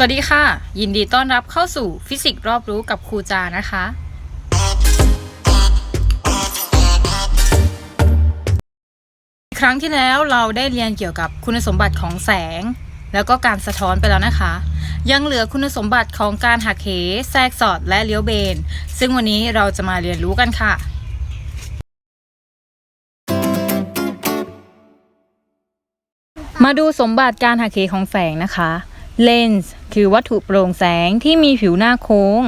สวัสดีค่ะ ยินดีต้อนรับเข้าสู่ฟิสิกส์รอบรู้กับครูจานะคะ ครั้งที่แล้วเราได้เรียนเกี่ยวกับคุณสมบัติของแสง แล้วก็การสะท้อนไปแล้วนะคะ ยังเหลือคุณสมบัติของการหักเหแทรกสอดและเลี้ยวเบน ซึ่งวันนี้เราจะมาเรียนรู้กันค่ะมาดูสมบัติการหักเหของแสงนะคะ เลนส์คือวัตถุโปร่งแสงที่มีผิวหน้าโค้ง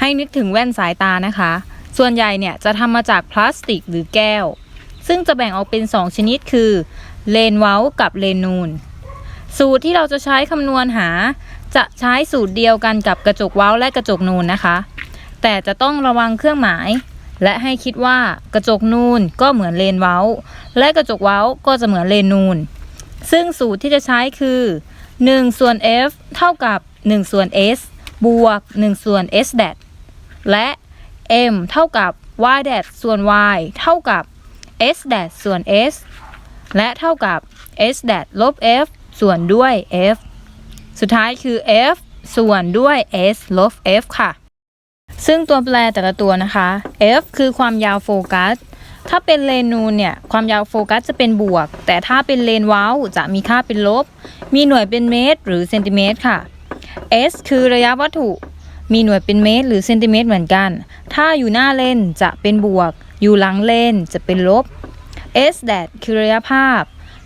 ให้นึกถึงแว่นสายตานะคะ ส่วนใหญ่เนี่ยจะทำมาจากพลาสติกหรือแก้ว ซึ่งจะแบ่งออกเป็น 2 ชนิดคือ เลนเว้ากับเลนนูน สูตรที่เราจะใช้คำนวณหา จะใช้สูตรเดียวกันกับกระจกเว้าและกระจกนูนนะคะ แต่จะต้องระวังเครื่องหมาย และให้คิดว่ากระจกนูนก็เหมือนเลนเว้า และกระจกเว้าก็จะเหมือนเลนนูน ซึ่งสูตรที่จะใช้คือ 1 ส่วน f เท่ากับ 1 ส่วน s บวก 1 ส่วน s d a t และ m เท่ากับ y d a t ส่วน y เท่ากับ s d a t ส่วน s และเท่ากับ s d a t ลบ f ส่วนด้วย f สุดท้ายคือ f ส่วนด้วย s ลบ f ค่ะ ซึ่งตัวแปรแต่ละตัวนะคะ f คือความยาวโฟกัส ถ้าเป็นเลนนูนเนี่ยความยาวโฟกัสจะเป็นบวก แต่ถ้าเป็นเลนเว้าจะมีค่าเป็นลบ มีหน่วยเป็นเมตร หรือเซนติเมตรค่ะ s คือระยะวัตถุ มีหน่วยเป็นเมตร หรือเซนติเมตรเหมือนกัน ถ้าอยู่หน้าเลนจะเป็นบวก อยู่หลังเลนจะเป็นลบ s d a t คือระยะภาพ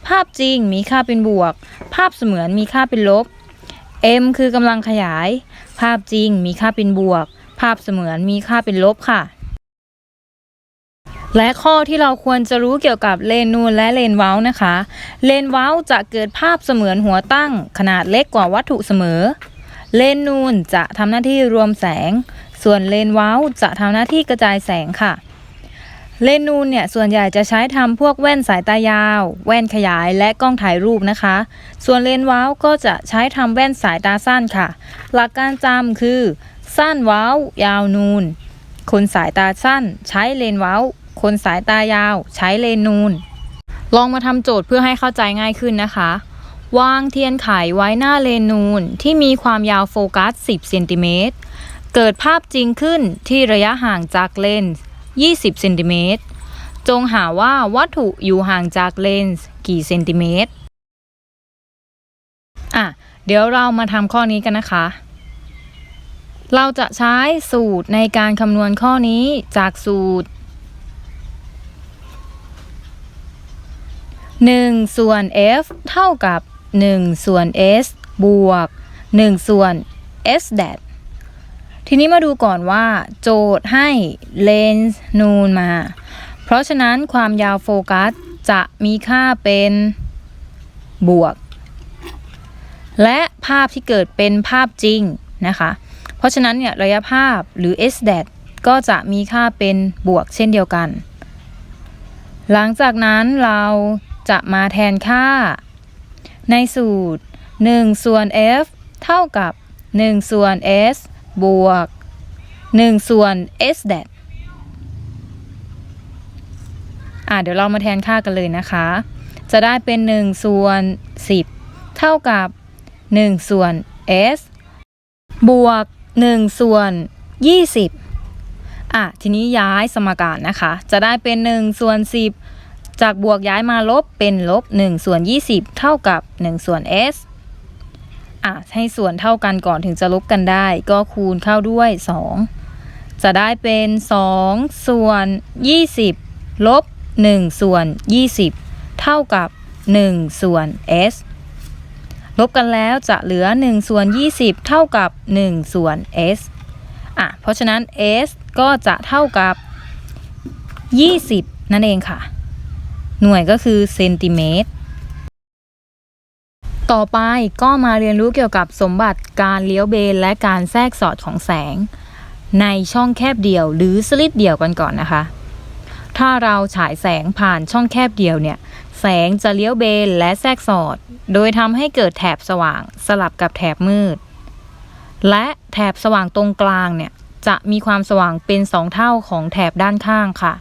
ภาพจริงมีค่าเป็นบวก ภาพเสมือนมีค่าเป็นลบ m คือกำลังขยาย ภาพจริงมีค่าเป็นบวก ภาพเสมือนมีค่าเป็นลบค่ะ และข้อที่เราควรจะรู้เกี่ยวกับเลนนูนและเลนเว้านะคะ เลนเว้าจะเกิดภาพเสมือนหัวตั้ง ขนาดเล็กกว่าวัตถุเสมอ เลนนูนจะทำหน้าที่รวมแสง ส่วนเลนเว้าจะทำหน้าที่กระจายแสงค่ะ เลนนูนเนี่ยส่วนใหญ่จะใช้ทำพวกแว่นสายตายาว แว่นขยายและกล้องถ่ายรูปนะคะ ส่วนเลนเว้าก็จะใช้ทำแว่นสายตาสั้นค่ะ หลักการจำคือ สั้นเว้ายาวนูนคนสายตาสั้นใช้เลนเว้า คนสายตายาว ใช้เลนนูน ลองมาทำโจทย์เพื่อให้เข้าใจง่ายขึ้นนะคะ วางเทียนไขไว้หน้าเลนนูนที่มีความยาวโฟกัส 10 เซนติเมตร เกิดภาพจริงขึ้นที่ระยะห่างจากเลนส์20 เซนติเมตร จงหาว่าวัตถุอยู่ห่างจากเลนส์กี่เซนติเมตร อะ เดี๋ยวเรามาทำข้อนี้กันนะคะ เราจะใช้สูตรในการคำนวณข้อนี้จากสูตร 1 ส่วน f เท่ากับ 1 ส่วน s บวก 1 ส่วน s d a t ทีนี้มาดูก่อนว่า โจทย์ให้เลนส์นูนมา เพราะฉะนั้นความยาวโฟกัสจะมีค่าเป็นบวก และภาพที่เกิดเป็นภาพจริงนะคะ เพราะฉะนั้นเนี่ยระยะภาพหรือ s d a t ก็จะมีค่าเป็นบวกเช่นเดียวกัน หลังจากนั้นเรา จะมาแทนค่า ในสูตร 1 ส่วน f เท่ากับ 1 ส่วน s บวก 1 ส่วน s d a t อะเดี๋ยวเรามาแทนค่ากันเลยนะคะ จะได้เป็น 1 ส่วน 10 เท่ากับ 1 ส่วน s บวก 1 ส่วน 20อะทีนี้ย้ายสมการนะคะ จะได้เป็น 1 ส่วน 10 จากบวกย้ายมาลบเป็นลบ1ส่วน20 เท่ากับ1ส่วน s อะให้ส่วนเท่ากันก่อนถึงจะลบกันได้ ก็คูณเข้าด้วย 2 จะได้เป็น 2 ส่วน 20 ลบ 1 ส่วน 20 เท่ากับ 1 ส่วน s ลบกันแล้วจะเหลือ 1 ส่วน 20 เท่ากับ 1 ส่วน s อะเพราะฉะนั้น s ก็จะเท่ากับ 20 นั่นเองค่ะ หน่วยก็คือเซนติเมตร ต่อไปก็มาเรียนรู้เกี่ยวกับสมบัติการเลี้ยวเบนและการแทรกสอดของแสง ในช่องแคบเดี่ยวหรือสลิดเดี่ยวกันก่อนนะคะ ถ้าเราฉายแสงผ่านช่องแคบเดี่ยวเนี่ย แสงจะเลี้ยวเบนและแทรกสอด โดยทำให้เกิดแถบสว่างสลับกับแถบมืด และแถบสว่างตรงกลางเนี่ยจะมีความสว่างเป็น 2 เท่าของแถบด้านข้างค่ะ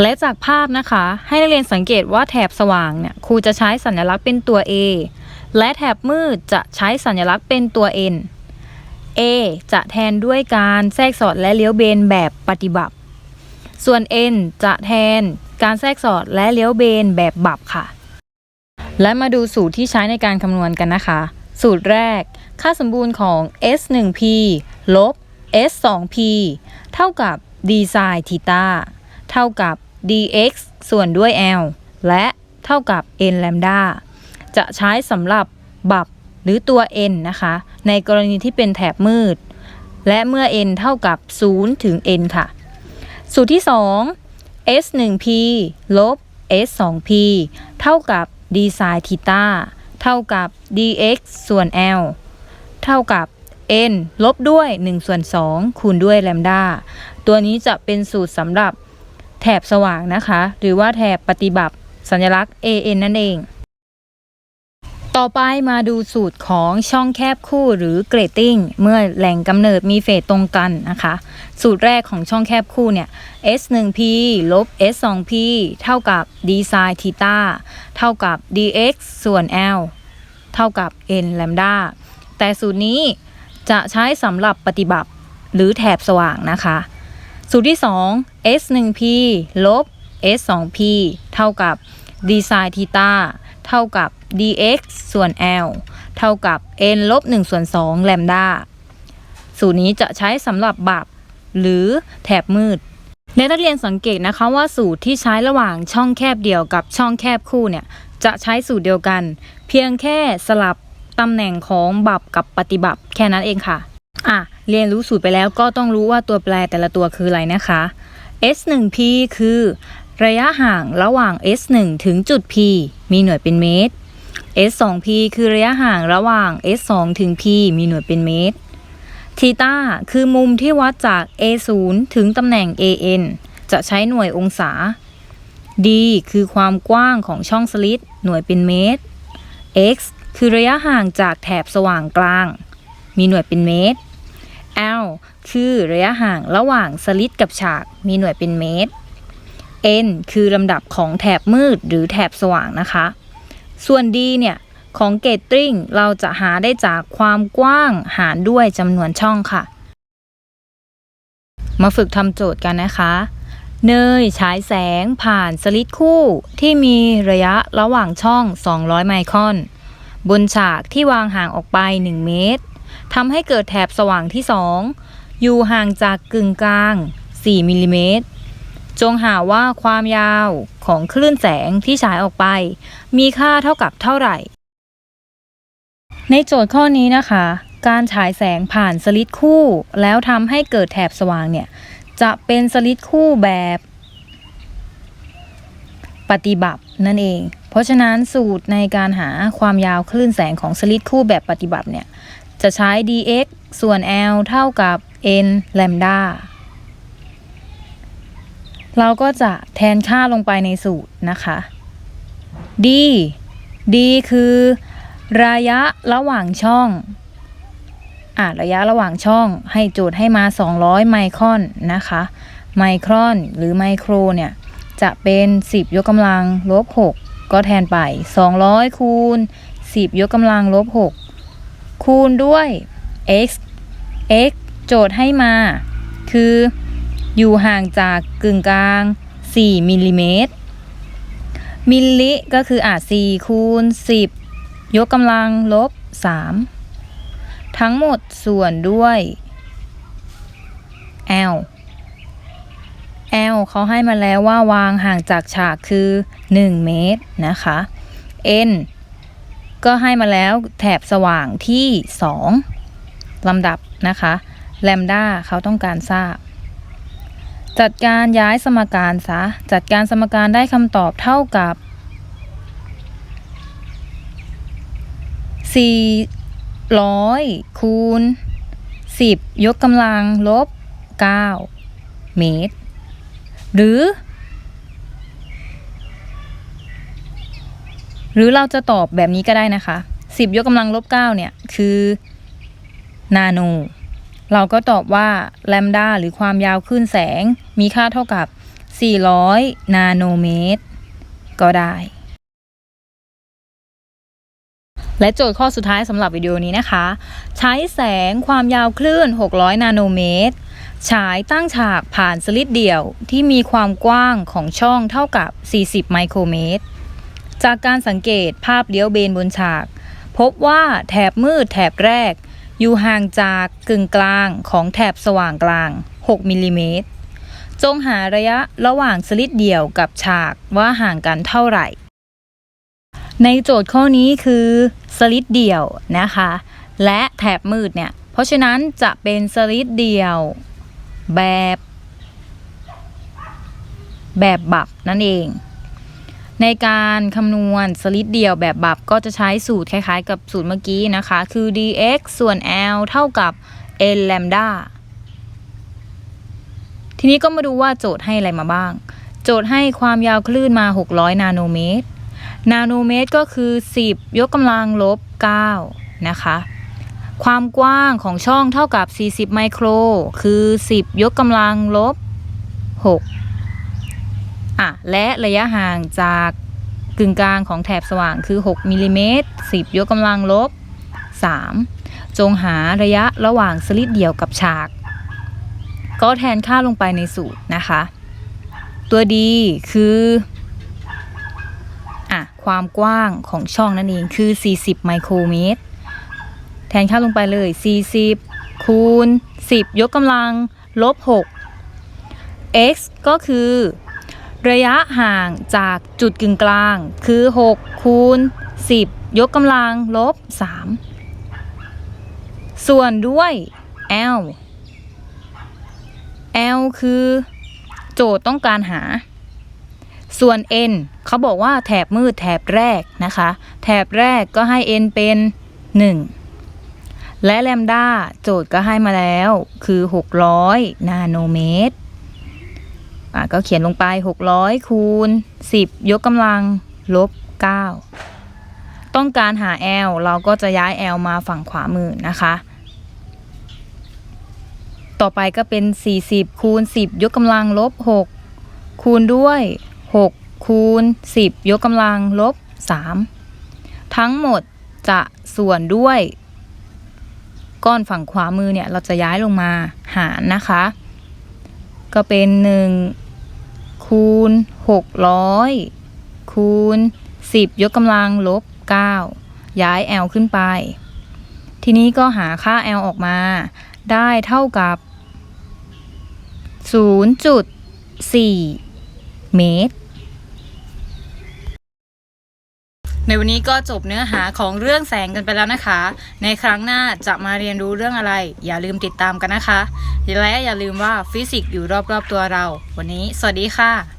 และจากภาพนะคะ ให้นักเรียนสังเกตว่าแถบสว่างเนี่ยครูจะใช้สัญลักษณ์เป็นตัว A และแถบมืดจะใช้สัญลักษณ์เป็นตัว n A จะแทนด้วยการแทรกสอดและเลี้ยวเบนแบบปฏิบัติ ส่วน n จะแทนการแทรกสอดและเลี้ยวเบนแบบบับค่ะ และมาดูสูตรที่ใช้ในการคำนวณกันนะคะ สูตรแรก ค่าสมบูรณ์ของ s 1 p ลบ s 2 p เท่ากับ d sin θ เท่ากับ dx ส่วนด้วย l และเท่ากับ n lambda จะใช้สำหรับบับหรือตัว n นะคะ ในกรณีที่เป็นแถบมืด และเมื่อ n เท่ากับ 0 ถึง n ค่ะ สูตรที่ 2 s 1 p ลบ s 2 p เท่ากับ d sin θ เท่ากับ dx ส่วน l เท่ากับ n ลบด้วย1ส่วน2คูณด้วย lambda ตัวนี้จะเป็นสูตรสำหรับ แถบสว่างนะคะ หรือว่าแถบปฏิบัติสัญลักษณ์ an นั่นเอง ต่อไปมาดูสูตรของช่องแคบคู่หรือเกรดติ้งเมื่อแหล่งกำเนิดมีเฟสตรงกันนะคะ สูตรแรกของช่องแคบคู่เนี่ย s 1 p ลบ s 2 p เท่ากับ d sin θ เท่ากับ dx ส่วน l เท่ากับ n lambda แต่สูตรนี้จะใช้สำหรับปฏิบัติหรือแถบสว่างนะคะ สูตรที่ 2 s 1 p ลบ s 2 p เท่ากับ d sin θ เท่ากับ dx ส่วน l เท่ากับ n ลบ1ส่วน2 lambda สูตรนี้จะใช้สำหรับบับหรือแถบมืดและนักเรียนสังเกตนะคะว่าสูตรที่ใช้ระหว่างช่องแคบเดียวกับช่องแคบคู่เนี่ยจะใช้สูตรเดียวกัน เพียงแค่สลับตำแหน่งของบับกับปฏิบัติแค่นั้นเองค่ะ อะ เรียนรู้สูตรไปแล้วก็ต้องรู้ว่าตัวแปรแต่ละตัวคืออะไรนะคะ s1p คือ ระยะห่างระหว่าง s1 ถึงจุด p มีหน่วยเป็นเมตร s2p คือระยะห่างระหว่าง s2 ถึง p มีหน่วยเป็นเมตรทีตาคือมุมที่วัดจาก a0 ถึงตำแหน่ง an จะใช้หน่วยองศา d คือความกว้างของช่องสลิตหน่วยเป็นเมตร x คือระยะห่างจากแถบสว่างกลาง มีหน่วยเป็นเมตร l คือระยะห่างระหว่างสลิตกับฉากมีหน่วยเป็นเมตร n คือลำดับของแถบมืดหรือแถบสว่างนะคะ ส่วน d เนี่ย ของเกตตริงเราจะหาได้จากความกว้างหารด้วยจำนวนช่องค่ะ มาฝึกทำโจทย์กันนะคะ เนยฉายแสงผ่านสลิตคู่ที่มีระยะระหว่างช่อง 200 ไมครอน บนฉากที่วางห่างออกไป 1 เมตร ทำให้เกิดแถบสว่างที่ 2 อยู่ห่างจากกึ่งกลาง 4มิลลิเมตร จงหาว่าความยาวของคลื่นแสงที่ฉายออกไป มีค่าเท่ากับเท่าไหร่ ในโจทย์ข้อนี้นะคะ การฉายแสงผ่านสลิตคู่ แล้วทำให้เกิดแถบสว่างเนี่ย จะเป็นสลิตคู่แบบปฏิบัตินั่นเอง เพราะฉะนั้นสูตรในการหาความยาวคลื่นแสงของสลิตคู่แบบปฏิบัติเนี่ย จะใช้ dx ส่วน l เท่ากับ n lambda เราก็จะแทนค่าลงไปในสูตรนะคะ d d คือระยะระหว่างช่องอะระยะระหว่างช่องให้โจทย์ให้มา 200 ไมครอนนะคะ ไมครอนหรือไมโครเนี่ย จะเป็น 10 ยกกำลังลบ 6 ก็แทนไป 200 คูณ 10 ยกกำลังลบ 6 คูณด้วย x x โจทย์ให้มา คืออยู่ห่างจากกึ่งกลาง 4มิลลิเมตร มิลลิก็คืออะ4คูณ 10 ยกกำลังลบ 3 ทั้งหมดส่วนด้วย L L เขาให้มาแล้วว่าวางห่างจากฉากคือ 1 เมตรนะคะ N ก็ให้มาแล้วแถบสว่างที่ 2ลำดับนะคะแลมด้าเขาต้องการทราบ จัดการย้ายสมการซะ จัดการสมการได้คำตอบเท่ากับ 400 คูณ 10 ยกกำลังลบ 9 เมตร หรือ หรือเราจะตอบแบบนี้ก็ได้นะคะ 10 ยกกำลังลบ9เนี่ย คือนาโน เราก็ตอบว่าแลมดาหรือความยาวคลื่นแสง มีค่าเท่ากับ 400 นาโนเมตร ก็ได้ และโจทย์ข้อสุดท้ายสำหรับวิดีโอนี้นะคะ ใช้แสงความยาวคลื่น 600 นาโนเมตร ฉายตั้งฉากผ่านสลิดเดี่ยวที่มีความกว้างของช่องเท่ากับ 40 ไมโครเมตร จากการสังเกตภาพเลี้ยวเบนบนฉาก พบว่าแถบมืดแถบแรก อยู่ห่างจากกึ่งกลางของแถบสว่างกลาง 6มิลลิเมตรจงหาระยะระหว่างสลิดเดี่ยวกับฉากว่าห่างกันเท่าไหร่ ในโจทย์ข้อนี้คือสลิดเดี่ยวนะคะ และแถบมืดเนี่ย เพราะฉะนั้นจะเป็นสลิดเดี่ยว แบบ แบบบับนั่นเอง ในการคำนวณสลิดเดี่ยวแบบบับก็จะใช้สูตรคล้ายๆ กับสูตรเมื่อกี้นะคะ คือ dx ส่วน l เท่ากับ n lambda ทีนี้ก็มาดูว่าโจทย์ให้อะไรมาบ้าง โจทย์ให้ความยาวคลื่นมา 600 นาโนเมตร นาโนเมตรก็คือ 10 ยกกำลังลบ 9 นะคะ ความกว้างของช่องเท่ากับ 40 ไมโคร คือ 10 ยกกำลังลบ 6 อะและระยะห่างจากกึ่งกลางของแถบสว่างคือ 6มิลลิเมตร10 ยกกำลังลบ 3 จงหาระยะระหว่างสลิดเดี่ยวกับฉาก ก็แทนค่าลงไปในสูตรนะคะ ตัวดีคืออะความกว้างของช่องนั่นเองคือ 40 ไมโครเมตร แทนค่าลงไปเลย 40 คูณ 10 ยกกำลังลบ 6 x ก็คือ ระยะห่างจากจุดกึ่งกลาง คือ6คูณ10 ยกกำลังลบ 3 ส่วนด้วย l l คือโจทย์ต้องการหา ส่วน n เขาบอกว่าแถบมืดแถบแรกนะคะ แถบแรกก็ให้ n เป็น 1 และแลมดาโจทย์ก็ให้มาแล้วคือ 600 นาโนเมตร ก็เขียนลงไป 600 คูณ 10 ยกกำลัง ลบ 9 ต้องการหา l เราก็จะย้าย l มาฝั่งขวามือนะคะ ต่อไปก็เป็น 40 คูณ 10 ยกกำลัง ลบ 6 คูณด้วย 6 คูณ 10 ยกกำลัง ลบ 3 ทั้งหมดจะส่วนด้วย ก้อนฝั่งขวามือเนี่ย เราจะย้ายลงมาหารนะคะ ก็เป็น1คูณ600คูณ10ยกกำลังลบ9ย้าย l ขึ้นไป ทีนี้ก็หาค่า l ออกมา ได้เท่ากับ 0.4 เมตร ในวันนี้ก็จบเนื้อหาของเรื่องแสงกันไปแล้วนะคะ ในครั้งหน้าจะมาเรียนรู้เรื่องอะไร อย่าลืมติดตามกันนะคะ และอย่าลืมว่าฟิสิกส์อยู่รอบๆตัวเรา วันนี้ สวัสดีค่ะ